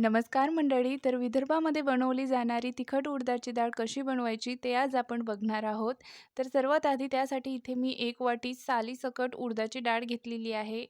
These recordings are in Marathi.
नमस्कार मंडळी तर विदर्भामध्ये बनवली जाणारी तिखट उडदाची डाळ कशी बनवायची ते आज आपण बघणार आहोत. तर सर्वात आधी त्यासाठी इथे मी एक वाटी सालीसकट उडदाची डाळ घेतलेली आहे.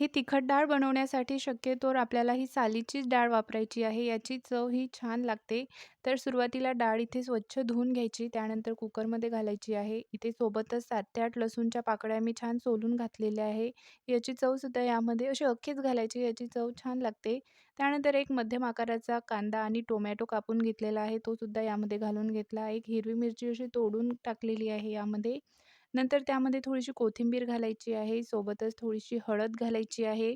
ही तिखट डाळ बनवण्यासाठी शक्यतोवर आपल्याला ही सालीचीच डाळ वापरायची आहे. याची चव ही छान लागते. तर सुरुवातीला डाळ इथे स्वच्छ धुवून घ्यायची. त्यानंतर कुकरमध्ये घालायची आहे. इथे सोबतच सात ते आठ लसूणच्या पाकळ्या मी छान सोलून घातलेल्या आहे. याची चवसुद्धा यामध्ये अशी अख्खीच घालायची. याची चव छान लागते. त्यानंतर एक मध्यम आकाराचा कांदा आणि टोमॅटो कापून घेतलेला आहे. तो सुद्धा यामध्ये घालून घेतला. एक हिरवी मिरची अशी तोडून टाकलेली आहे यामध्ये. नंतर त्यामध्ये थोडीशी कोथिंबीर घालायची आहे सोबतच थोडीशी हळद घालायची आहे.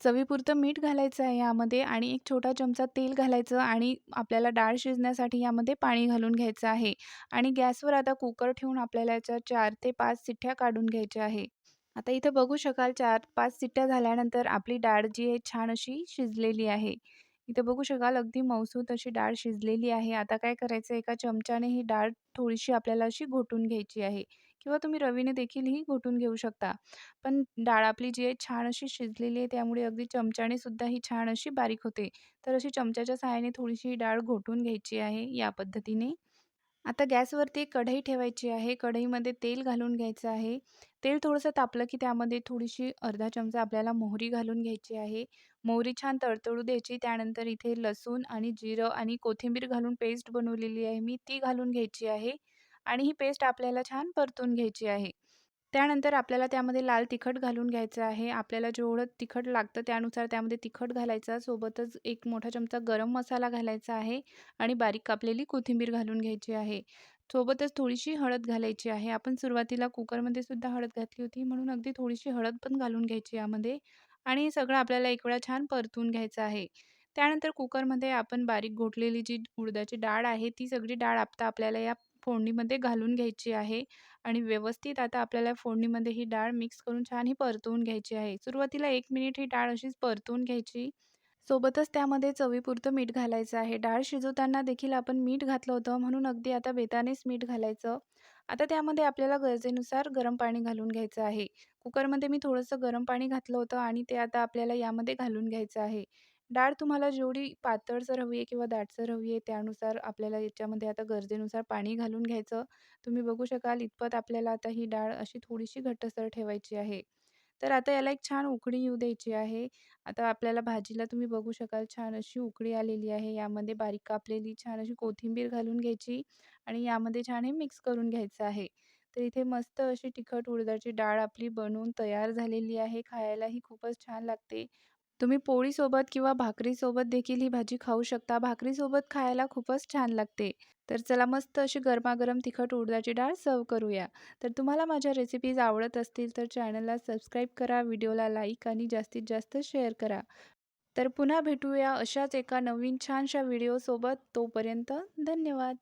चवीपुरतं मीठ घालायचं आहे यामध्ये आणि एक छोटा चमचा तेल घालायचं आणि आपल्याला डाळ शिजण्यासाठी यामध्ये पाणी घालून घ्यायचं आहे. आणि गॅसवर आता कुकर ठेवून आपल्याला याच्या चार ते पाच सिठ्ठ्या काढून घ्यायच्या आहे. आता इथं बघू शकाल चार पाच सिट्ट्या झाल्यानंतर आपली डाळ जी आहे छान अशी शिजलेली आहे. इथं बघू शकाल अगदी मौसूत अशी डाळ शिजलेली आहे. आता काय करायचं? एका चमच्याने ही डाळ थोडीशी आपल्याला अशी घोटून घ्यायची आहे. किंवा तुम्ही रवीने देखीलही घोटून घेऊ शकता. पण डाळ आपली जी आहे छान अशी शिजलेली आहे त्यामुळे अगदी चमच्याने सुद्धा ही छान अशी बारीक होते. तर अशी चमच्याच्या सहाय्याने थोडीशी डाळ घोटून घ्यायची आहे या पद्धतीने. आता गॅसवरती एक कढई ठेवायची आहे. कढईमध्ये तेल घालून घ्यायचं आहे. तेल थोडंसं तापलं की त्यामध्ये थोडीशी अर्धा चमचा आपल्याला मोहरी घालून घ्यायची आहे. मोहरी छान तडतडू द्यायची. त्यानंतर इथे लसूण आणि जिरं आणि कोथिंबीर घालून पेस्ट बनवलेली आहे मी. ती घालून घ्यायची आहे. आणि ही पेस्ट आपल्याला छान परतून घ्यायची आहे. त्यानंतर आपल्याला त्यामध्ये लाल तिखट घालून घ्यायचं आहे. आपल्याला जेवढं तिखट लागतं त्यानुसार त्यामध्ये तिखट घालायचं सोबतच एक मोठा चमचा गरम मसाला घालायचा आहे आणि बारीक कापलेली कोथिंबीर घालून घ्यायची आहे. सोबतच थोडीशी हळद घालायची आहे. आपण सुरुवातीला कुकरमध्ये सुद्धा हळद घातली होती म्हणून अगदी थोडीशी हळद पण घालून घ्यायची यामध्ये. आणि हे सगळं आपल्याला एक वेळा छान परतून घ्यायचं आहे. त्यानंतर कुकरमध्ये आपण बारीक घोटलेली जी उडदाची डाळ आहे ती सगळी डाळ आता आपल्याला या फोडणीमध्ये घालून घ्यायची आहे आणि व्यवस्थित आता आपल्याला फोडणीमध्ये ही डाळ मिक्स करून छान ही परतवून घ्यायची आहे. सुरुवातीला एक मिनिट ही डाळ अशीच परतवून घ्यायची. सोबतच त्यामध्ये चवीपुरतं मीठ घालायचं आहे. डाळ शिजवताना देखील आपण मीठ घातलं होतं म्हणून अगदी आता बेतानेच मीठ घालायचं. आता त्यामध्ये आपल्याला गरजेनुसार गरम पाणी घालून घ्यायचं आहे. कुकरमध्ये मी थोडंसं गरम पाणी घातलं होतं आणि ते आता आपल्याला यामध्ये घालून घ्यायचं आहे. डाळ तुम्हाला जेवढी पातळसर हवी आहे किंवा दाटसर हवी आहे त्यानुसार आपल्याला याच्यामध्ये आता गरजेनुसार पाणी घालून घ्यायचं. तुम्ही बघू शकाल इतपत आपल्याला आता ही डाळ अशी थोडीशी घट्टसर ठेवायची आहे. तर आता याला एक छान उकळी येऊ द्यायची आहे. आता आपल्याला भाजीला तुम्ही बघू शकाल छान अशी उकळी आलेली आहे. यामध्ये बारीक कापलेली छान अशी कोथिंबीर घालून घ्यायची आणि यामध्ये छान हे मिक्स करून घ्यायचं आहे. तर इथे मस्त अशी तिखट उडदाची डाळ आपली बनवून तयार झालेली आहे. खायलाही खूपच छान लागते. तुम्ही पोळीसोबत किंवा भाकरीसोबत देखील ही भाजी खाऊ शकता. भाकरीसोबत खायला खूपच छान लागते. तर चला मस्त अशी गरमागरम तिखट उडदाची डाळ सर्व करूया. तर तुम्हाला माझ्या रेसिपीज आवडत असतील तर चॅनलला सबस्क्राईब करा व्हिडिओला लाईक आणि जास्तीत जास्त शेअर करा. तर पुन्हा भेटूया अशाच एका नवीन छानशा व्हिडिओसोबत तोपर्यंत धन्यवाद.